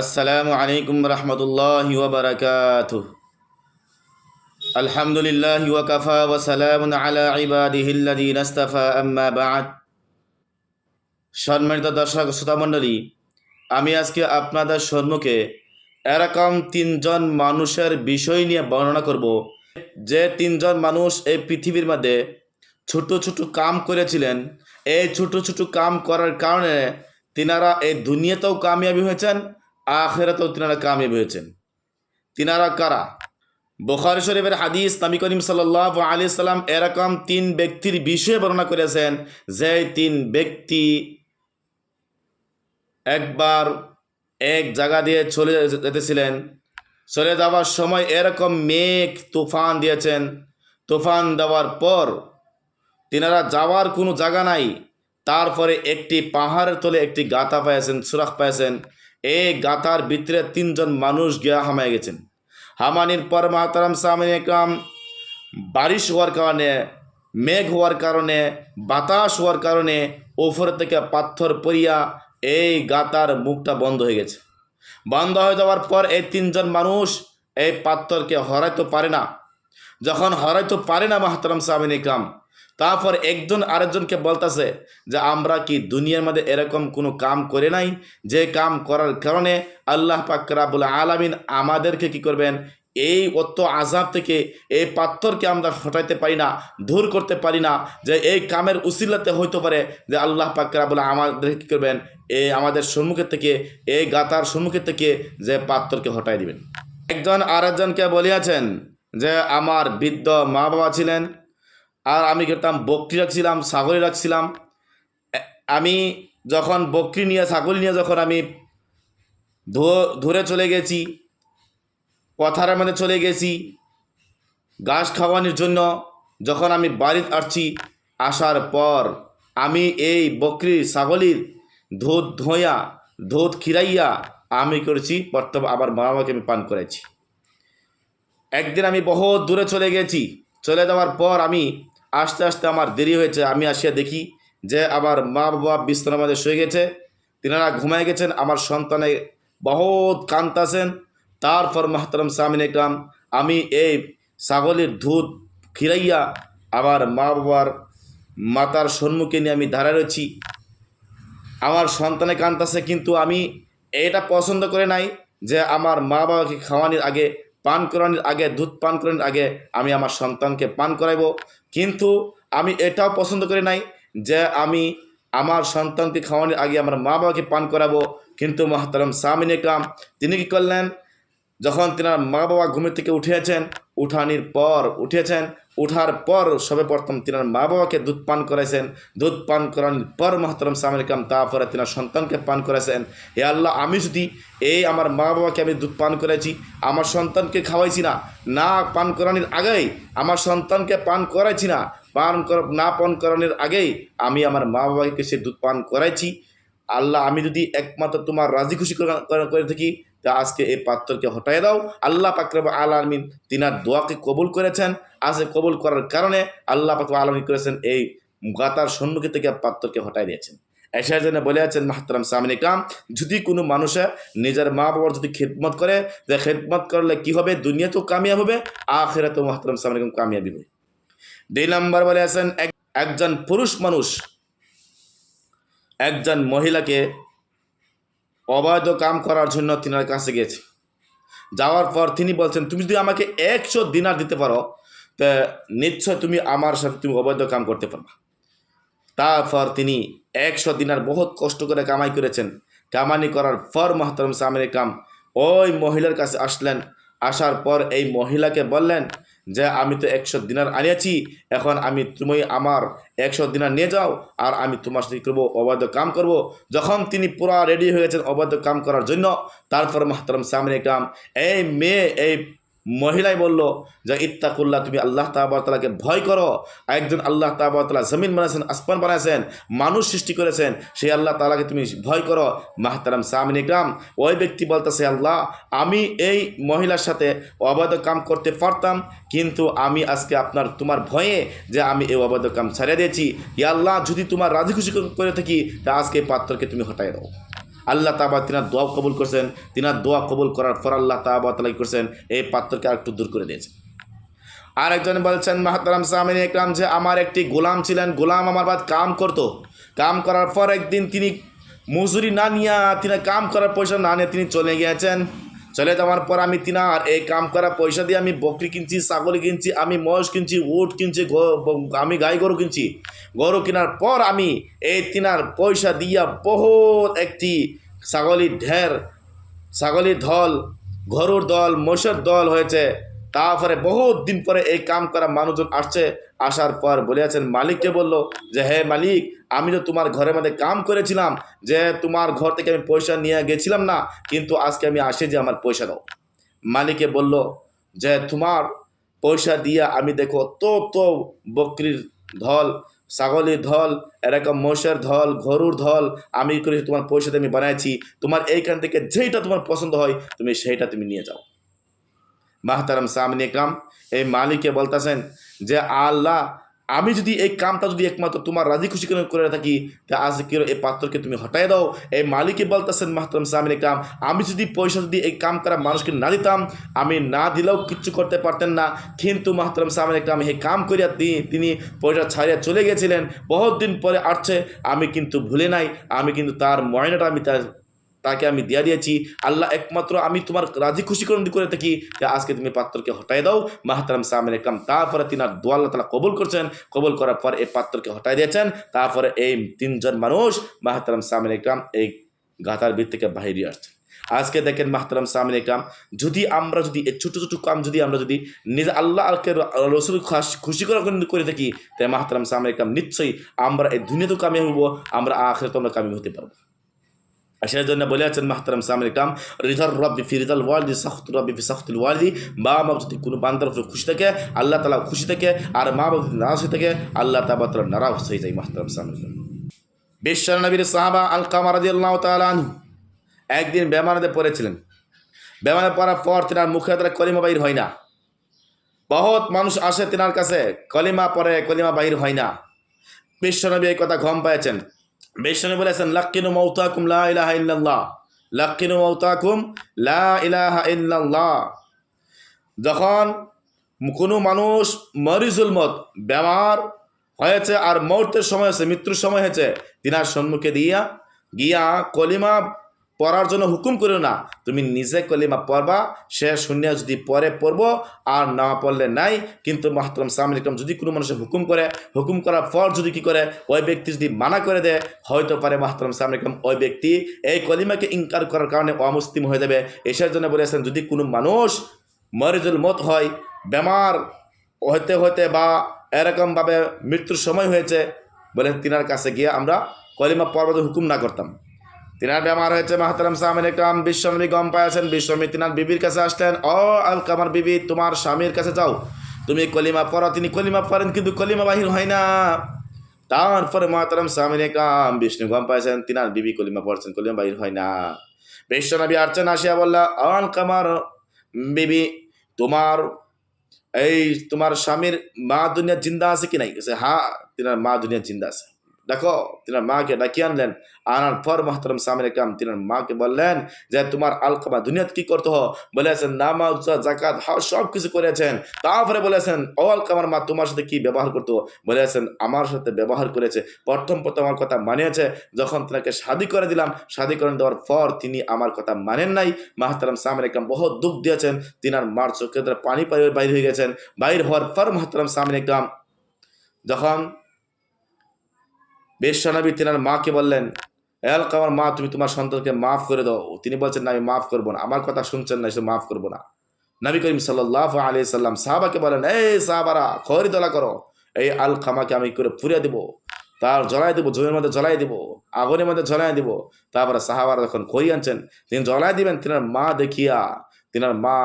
আসসালামু আলাইকুম রহমতুল্লাহ ওবরাকাত আলহামদুলিল্লাহ ওয়াকাফা ওয়াসালাম আলা ইবাদিহিল্লাদি নাস্তাফা আম্মা বাদ। সম্মানিত দর্শক শ্রোতামণ্ডলী আমি আজকে আপনাদের সম্মুখে এরকম তিনজন মানুষের বিষয় নিয়ে বর্ণনা করব। যে তিনজন মানুষ এই পৃথিবীর মধ্যে ছোট ছোট কাম করেছিলেন, এই ছোট ছোট কাম করার কারণে তিনারা এই দুনিয়াতেও কামিয়াবি হয়েছেন আখেরাতেও তিনারা কামিয়াবি হয়েছেন। তিনারা কারা? বোখারি শরীফের হাদিস নবী করিম সাল্লাহ আলি সাল্লাম এরকম তিন ব্যক্তির বিষয়ে বর্ণনা করেছেন যে তিন ব্যক্তি একবার এক জায়গা দিয়ে চলে যেতেছিলেন। চলে যাওয়ার সময় এরকম মেঘ, তুফান দিয়েছেন। তুফান দেওয়ার পর তিনারা যাওয়ার কোনো জায়গা নাই। তারপরে একটি পাহাড়ের তলে একটি গাতা পেয়েছেন সুরাখ পেয়েছেন এই গাতার ভিতরে তিনজন মানুষ গিয়া হামায় গেছেন। হামানির পর মাহতারাম সামিন একরাম, বারিশ হওয়ার কারণে, মেঘ হওয়ার কারণে, বাতাস হওয়ার কারণে ওপর থেকে পাথর পড়িয়া এই গাতার মুখটা বন্ধ হয়ে গেছে। বন্ধ হয়ে যাওয়ার পর এই তিনজন মানুষ এই পাথরকে হরাইতে পারে না। যখন হরাইতে পারে না মাহতারাম সামিন ইকরাম তারপর একজন আরেকজনকে বলতেছে যে, আমরা কি দুনিয়ার মধ্যে এরকম কোনো কাম করে নাই? যে কাম করার কারণে আল্লাহ পাকরাবুল আলামিন আমাদেরকে কি করবেন? এই অত আজাব থেকে, এই পাথরকে আমরা হটাইতে পারি না, দূর করতে পারি না, যে এই কামের উসিলাতে হইতে পারে যে আল্লাহ পাকরাবুল আমাদের কী করবেন? এই আমাদের সম্মুখের থেকে, এই গাতার সম্মুখের থেকে যে পাথরকে হটাই দিবেন। একজন আরেকজনকে বলিয়াছেন যে, আমার বৃদ্ধ মা বাবা ছিলেন আর আমি করতাম বকরি রাখছিলাম, ছাগলি রাখছিলাম। আমি যখন বকরি নিয়ে, ছাগল নিয়ে যখন আমি ধরে চলে গেছি পথারের মধ্যে চলে গেছি, ঘাস খাওয়ানোর জন্য যখন আমি বাড়িতে আসছি, আসার পর আমি এই বকরির ছাগলির দুধ ধোয়া ধোধ খিরাইয়া আমি করেছি, বর্তমান আবার মা বাবাকে আমি পান করেছি একদিন আমি বহুত দূরে চলে গেছি, চলে যাওয়ার পর আমি আস্তে আস্তে আমার দেরি হয়েছে, আমি আসিয়া দেখি যে আমার মা বাবা বিছানার মধ্যে শুয়ে গেছে। তিনারা ঘুমায় গেছেন, আমার সন্তানে বহুত কান্তাছেন তারপর মাহতারাম সামিন একরাম আমি এই ছাগলের দুধ খিরাইয়া আমার মা বাবার মাতার সম্মুখে নিয়ে আমি দাঁড়ায় রয়েছি। আমার সন্তানে কান্তাছে কিন্তু আমি এটা পছন্দ করে নাই যে আমার মা বাবাকে খাওয়ানোর আগে, পান করানোর আগে, দুধ পান করানোর আগে আমি আমার সন্তানকে পান করাইব। কিন্তু আমি এটাও পছন্দ করি নাই যে আমি আমার সন্তানকে খাওয়ানোর আগে আমার মা বাবাকে পান করাবো। কিন্তু মহাতারম সামিন একরাম, তিনি কী করলেন? যখন তিনার মা বাবা ঘুমের থেকে উঠিয়েছেন উঠানির পর উঠেছেন উঠার পর সবে প্রথম তিনার মা বাবাকে দুধ পান করাইছেন। দুধ পান করানোর পর মহতরম সামিরকাম তারপরে তিনার সন্তানকে পান করাইছেন। হে আল্লাহ, আমি যদি এই আমার মা বাবাকে আমি দুধ পান করাইছি, আমার সন্তানকে খাওয়াইছি না না পান করানোর আগেই, আমার সন্তানকে পান করাইছি না, পান কর, না পান করানোর আগেই আমি আমার মা বাবাকে সে দুধ পান করাইছি। আল্লাহ, আমি যদি একমাত্র তোমার রাজি খুশি করে থাকি তা আজকে এই পাত্রকে হটাই দাও। আল্লাহ পাকরাব আল আলমিন তিনার দোয়াকে কবুল করেছেন। আজকে কবুল করার কারণে আল্লাহ পাক আলমিন করেছেন এই গাতার সম্মুখে থেকে পাত্রকে হটাই দিয়েছেন। এসার জন্য বলে আছেন, মাহতারাম সামিন যদি কোনো মানুষে নিজের মা বাবার যদি খেদমত করে, যে খেদমত করলে কি হবে? দুনিয়া তো কামিয়াব হবে, আখেরাতেও মাহতারাম সামিন কামিয়াবি হবে। দুই নম্বর বলে আছেন, এক একজন পুরুষ মানুষ, একজন মহিলাকে অবৈধ কাম করার জন্য তিনার কাছে গেছে। যাওয়ার পর তিনি বলছেন, তুমি যদি আমাকে একশো দিনার দিতে পারো, তা নিশ্চয় তুমি আমার সাথে তুমি অবৈধ কাম করতে পারবা। তারপর তিনি একশো দিনার বহুত কষ্ট করে কামাই করেছেন। কামানি করার পর মহতরম সামির কাম ওই মহিলার কাছে আসলেন। আসার পর এই মহিলাকে বললেন যে আমি তো একশো দিনার আনিয়াছি, এখন আমি তুমি আমার একশো দিনার নিয়ে যাও, আর আমি তোমার সাথে করব? অবৈধ কাম করব। যখন তিনি পুরা রেডি হয়ে গেছেন অবৈধ কাম করার জন্য, তারপর মাহতারাম সামনে কাম এই মেয়ে, এই মহিলাই বলল, যে ইত্তাকুল্লাহ, তুমি আল্লাহ তাবাতালাকে ভয় করো। একজন আল্লাহ তাবাতালা জমিন বানাইছেন, আসমান বানাইছেন, মানুষ সৃষ্টি করেছেন, সেই আল্লাহ তালাকে তুমি ভয় করো। মাহতারাম সামিন ইকরাম, ওই ব্যক্তি বলতেছে, আল্লাহ, আমি এই মহিলার সাথে অবৈধ কাম করতে পারতাম, কিন্তু আমি আজকে আপনার, তোমার ভয়ে যে আমি এই অবৈধ কাম ছাড়িয়ে দিয়েছি। ইয়া আল্লাহ, যদি তোমার রাজি খুশি করে থাকি, তা আজকে পাত্রকে তুমি হটাই দাও। আল্লাহ তাবা তিনার দোয়া কবুল করছেন। তিনার দোয়া কবুল করার পর আল্লাহ তাবা তালাই করছেন। এই পাত্রকে আর একটু দূর করে দিয়েছেন আরেকজন বলছেন, মাহাতারাম সামিন একরাম, যে আমার একটি গোলাম ছিলেন, গোলাম আমার বাদ কাম করত। কাম করার পর একদিন তিনি মজুরি না নিয়ে, তিনি কাম করার পয়সা না নিয়ে তিনি চলে গিয়েছেন। চলে যাওয়ার পর আমি তিনার এই কাম করা পয়সা দিয়ে আমি বকরি কিনছি, ছাগল কিনছি, আমি মহিষ কিনছি, উট কিনছি আমি গাই গরু কিনছি। গরু কেনার পর আমি এই তিনার পয়সা দিয়া বহুত একটি ছাগলির ঢের, ছাগলির দল গরুর দল মোষের দল হয়েছে। তারপরে বহুত দিন পরে এই কাম করা মানুষজন আসছে, আসার পর বলেছেন মালিককে বলল যে, হে মালিক, আমি তো তোমার ঘরের মধ্যে কাম করেছিলাম, যে তোমার ঘর থেকে আমি পয়সা নিয়ে গেছিলাম না, কিন্তু আজকে আমি আসি যে আমার পয়সা দাও। মালিকে বলল যে, তোমার পয়সা দিয়ে আমি দেখো তো তো বকরির ধল, ছাগলের ধল, এরকম মোষের ধল, গরুর ধল আমি করে তোমার পয়সাতে আমি বানাইছি, তোমার এইখান থেকে যেইটা তোমার পছন্দ হয়, তুমি সেইটা তুমি নিয়ে যাও। মাহতারাম সামনে একরাম এই মালিককে বলতেছেন যে, আল্লাহ, আমি যদি এই কামটা যদি একমাত্র তোমার রাজি খুশি করে থাকি, তা আজ কি এই পাত্রকে তুমি হটাই দাও। এই মালিকে বলতেছেন মাহতারাম সামিন একরাম আমি যদি পয়সা যদি এই কাম করা মানুষকে না দিতাম, আমি না দিলেও কিচ্ছু করতে পারতেন না। কিন্তু মাহতারাম সামিন একরাম এই কাম করিয়া তিনি পয়সা ছাড়িয়া চলে গেছিলেন। বহুত দিন পরে আসছে, আমি কিন্তু ভুলে নাই। আমি কিন্তু তার ময়নাটা আমি তার তাকে আমি দিয়া দিয়েছি। আল্লাহ একমাত্র আমি তোমার রাজি খুশি করে থাকি। যে আজকে তুমি পাত্রকে হটাই দাও। মাহতারাম সামিন একরাম, তারপরে তিনার দোয়া আল্লাহ তালা কবুল করছেন। কবুল করার পর এই পাত্রকে হটাই দিয়েছেন। তারপরে এই তিনজন মানুষ মাহতারাম সামিন একরাম এই গাথার ভিত থেকে বাহিরে আসছেন। আজকে দেখেন মাহতারাম সামিন একরাম, যদি আমরা যদি এই ছোটো ছোটো কাম যদি আমরা যদি নিজে আল্লাহ আলকে রসুল খুশি করে করে থাকি তাই মাহতারাম সামিন একরাম নিশ্চয়ই আমরা এই দুনিয়াতেও কামি হব আমরা আখরে আমরা কামি হতে পারব। সেই জন্য বলে আছেন মাহতারাম সামিন ইকরাম রিজার রব্বি ফি রিজাল ওয়ালিদি সাখত রব্বি ফি সাখতুল ওয়ালিদি মা বাবা যদি কোনো বান্দার উপরে খুশি থাকে আল্লাহ তালা খুশি থাকে আর মা বাবা যদি নারাজ হয়ে থাকে আল্লাহ তালা তালা নারাজ হয়ে যায় মাহতারাম সামিন ইকরাম বিশ্ব নবীর সাহাবা আল কামার রাজি আল্লাহ তালান একদিন বেমানাতে পড়েছিলেন। বেমানে পড়ার পর তেনার মুখে তারা কলিমা বাইর হয় না। বহুত মানুষ আসে তেনার কাছে, কলিমা পরে কলিমা বাইর হয় না। বিশ্বনবী এই কথা ঘম পেয়েছেন বিশ্বনবী বলেছেন লাক্কিনু মৌতাকুম লা ইলাহা ইল্লাল্লাহ, লাক্কিনু মৌতাকুম লা ইলাহা ইল্লাল্লাহ। যখন কোনো মানুষ মরিজুল মত ব্যবহার হয়েছে আর মৌতের সময় হয়েছে, মৃত্যুর সময় হয়েছে, তিনার সম্মুখে দিয়া গিয়া কলিমা পড়ার জন্য হুকুম করো না। তুমি নিজে কলিমা পড়বা, সে শূন্য যদি পরে পড়ব, আর না পড়লে নাই। কিন্তু মাহতরম সামিল ইকরাম যদি কোনো মানুষের হুকুম করে, হুকুম করার পর যদি কি করে, ওই ব্যক্তি যদি মানা করে দেয়, হয়তো পারে মাহতরম সামিল ইকরাম ওই ব্যক্তি এই কলিমাকে ইনকার করার কারণে অমুসলিম হয়ে যাবে। এসের জন্য বলেছেন, যদি কোনো মানুষ মরিজুল মত হয়, বেমার হতে হতে বা এরকমভাবে মৃত্যুর সময় হয়েছে বলে তিনার কাছে গিয়ে আমরা কলিমা পর্বত হুকুম না করতাম। তিনার বেমার হয়েছে মাহতারাম সামিন একরাম। বিশ্বনবী গম পাইয়াছেন বিশ্বনবী তিনার বিবির কাছে আসলেন। অ আল কামার বিবি, তোমার স্বামীর কাছে যাও। তুমি কলিমা পড়ো, তিনি কলিমা পড়েন, কিন্তু কলিমা বাহির হয় না। তারপরে মাহতারাম সামিন একরাম, বিষ্ণু গম পাইছেন তিনার বিবি কলিমা পড়ছেন, কলিমা বাহির হয় না। বিশ্বনবী আসছেন আসিয়া বললা আল কামার বিবি, তোমার এই, তোমার স্বামীর মা দুনিয়া জিন্দা আছে কি নাই? হ্যাঁ তিনার মা দুনিয়া জিন্দা আছে। দেখো, তিনার মাকে ডাকিয়ে আনলেন। আনার পর মাহতারাম সামির কাম তিনার মাকে বললেন যে, তোমার আলকামা দুনিয়াত কি করতে হো বলেছেন, নামাজ জাকাত হা সব কিছু করেছেন। তারপরে বলেছেন, ও আলকামার মা, তোমার সাথে কি ব্যবহার করতো বলেছেন, আমার সাথে ব্যবহার করেছে। প্রথম প্রথম আমার কথা মানিয়েছে। যখন তিনাকে শাদি করে দিলাম, শাদি করে দেওয়ার পর তিনি আমার কথা মানেন নাই। মাহতারাম সামির কাম বহুত দুঃখ দিয়েছেন। তিনার মার চোখে পানি বাইর হয়ে গেছেন। বাইর হওয়ার পর মাহতারাম সামির কাম যখন বেশানবী তিনার মাকে বললেন এল আমার মা, তুমি তোমার সন্তানকে মাফ করে দাও। তিনি বলছেন, না, আমি মাফ করব না। আমার কথা শুনছেন না সে মাফ করব না। নবী করিম সাল্লাহ আলি সাল্লাম সাহাবাকে বলেন এই সাহাবারা খরি দলা করো। এই আল খামাকে আমি করে ফুরিয়ে দিব। তার জ্বলাই দেবো, জমির মধ্যে জ্বলাই দিব, আগুনের মধ্যে জ্বলাই দিব। তারপরে সাহাবারা যখন খই আনছেন, তিনি জ্বলাই দিবেন, তিনার মা দেখিয়া তিনার মা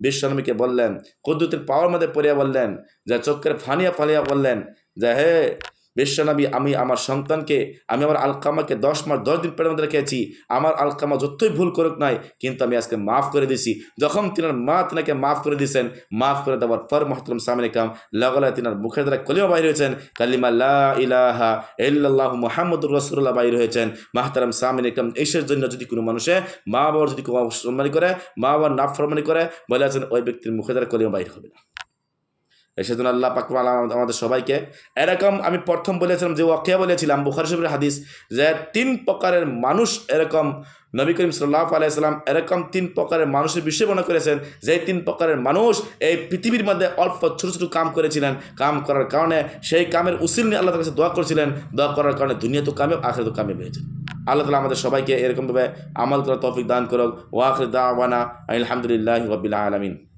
বিশ্বনবীকে বললেন, কুদ্দুতের পাওয়ার মধ্যে পড়িয়া বললেন, যে চোখের ফানিয়া ফালিয়া বললেন, যে হে বিশ্বনবী, আমি আমার সন্তানকে, আমি আমার আলকামাকে দশ মাস, দশ দিন মধ্যে রেখেছি। আমার আলকামা যতই ভুল করুক নাই, কিন্তু আমি আজকে মাফ করে দিছি যখন তিনার মা তিনাকে মাফ করে দিয়েছেন, মাফ করে দেওয়ার পর মহতরম সামিন ইকরাম লাগলা তিনার মুখের দ্বারা কলিমা বাইর হয়েছেন। কালিমা ইলাহা ইল্লাল্লাহু মুহাম্মদুর রাসূলুল্লাহ বাইর হয়েছেন। মাহতারাম সামিন ইকরাম এইসের জন্য যদি কোনো মানুষে মা বাবার যদি কোনো সম্মানি করে মা বাবার নাফ ফরমানি করে, বলে আছেন, ওই ব্যক্তির মুখের দ্বারা কলিমা বাইর হবে না। সেজন্য আল্লাহ পাক আমাদের সবাইকে এরকম আমি প্রথম বলেছিলাম যে ওয়াকিয়া বলেছিলাম, বুখারি শরীফের হাদিস, যে তিন প্রকারের মানুষ এরকম নবী করিম সাল্লাহ আলাইসাল্লাম এরকম তিন প্রকারের মানুষের বিষয় মনে করেছেন। যে তিন প্রকারের মানুষ এই পৃথিবীর মধ্যে অল্প ছোট ছোট কাম করেছিলেন। কাম করার কারণে সেই কামের উসিল নিয়ে আল্লাহ কাছে দোয়া করেছিলেন। দোয়া করার কারণে দুনিয়া তো কামে আখের তো কামে হয়েছে আল্লাহ তালা আমাদের সবাইকে এরকমভাবে আমল করার তৌফিক দান করুক। ওয়াখর দাওয়ানা আলহামদুলিল্লাহ রবিল আলমিন।